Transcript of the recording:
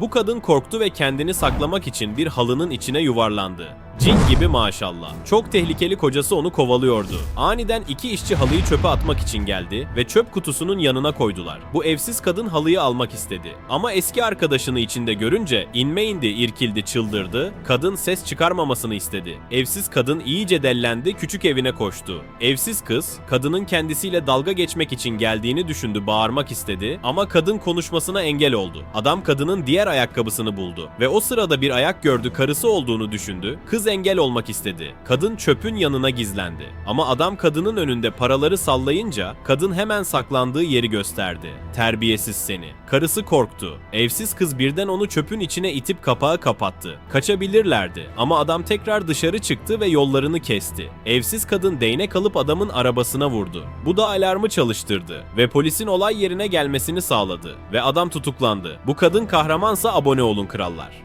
Bu kadın korktu ve kendini saklamak için bir halının içine yuvarlandı. Cin gibi maşallah. Çok tehlikeli kocası onu kovalıyordu. Aniden iki işçi halıyı çöpe atmak için geldi ve çöp kutusunun yanına koydular. Bu evsiz kadın halıyı almak istedi. Ama eski arkadaşını içinde görünce inme indi, irkildi, çıldırdı. Kadın ses çıkarmamasını istedi. Evsiz kadın iyice dellendi, küçük evine koştu. Evsiz kız, kadının kendisiyle dalga geçmek için geldiğini düşündü, bağırmak istedi ama kadın konuşmasına engel oldu. Adam kadının diğer ayakkabısını buldu ve o sırada bir ayak gördü, karısı olduğunu düşündü. Kız engel olmak istedi. Kadın çöpün yanına gizlendi. Ama adam kadının önünde paraları sallayınca kadın hemen saklandığı yeri gösterdi. Terbiyesiz seni. Karısı korktu. Evsiz kız birden onu çöpün içine itip kapağı kapattı. Kaçabilirlerdi ama adam tekrar dışarı çıktı ve yollarını kesti. Evsiz kadın değnek alıp adamın arabasına vurdu. Bu da alarmı çalıştırdı ve polisin olay yerine gelmesini sağladı ve adam tutuklandı. Bu kadın kahramansa abone olun krallar.